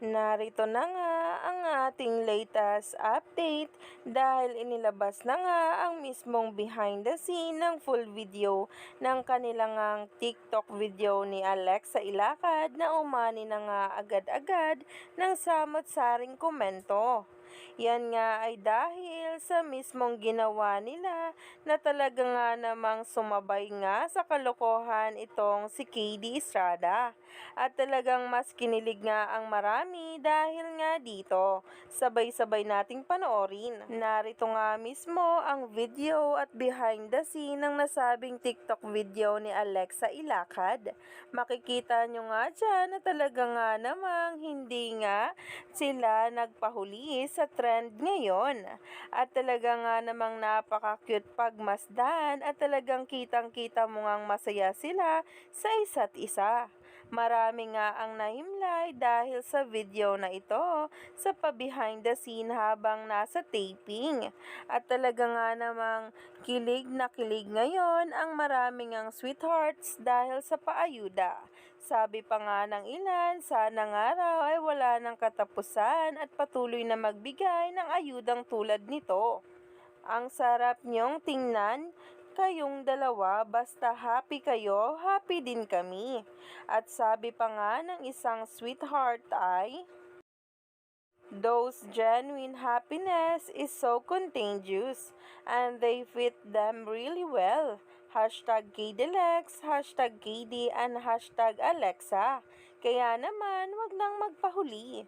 Narito na nga ang ating latest update dahil inilabas na nga ang mismong behind the scene ng full video ng kanilang ang TikTok video ni Alexa Ilacad na umani na nga agad-agad ng samot-saring komento. Yan nga ay dahil sa mismong ginawa nila na talaga nga namang sumabay nga sa kalokohan itong si KD Estrada. At talagang mas kinilig nga ang marami dahil nga dito. Sabay-sabay nating panoorin. Narito nga mismo ang video at behind the scene ng nasabing TikTok video ni Alexa Ilacad. Makikita nyo nga dyan na talaga nga namang hindi nga sila nagpahuli sa trend ngayon. At talaga nga namang napaka-cute pagmasdan at talagang kitang-kita mo ngang masaya sila sa isa't isa. Marami nga ang nahimlay dahil sa video na ito sa pa-behind the scene habang nasa taping. At talaga nga namang kilig na kilig ngayon ang maraming ang sweethearts dahil sa paayuda. Sabi pa nga ng ilan, sana nga raw ay wala ng katapusan at patuloy na magbigay ng ayudang tulad nito. Ang sarap niyong tingnan, kayong dalawa, basta happy kayo, happy din kami. At sabi pa nga ng isang sweetheart ay, Those genuine happiness is so contagious and they fit them really well. Hashtag KDLEX, hashtag KD, and hashtag Alexa. Kaya naman, wag nang magpahuli.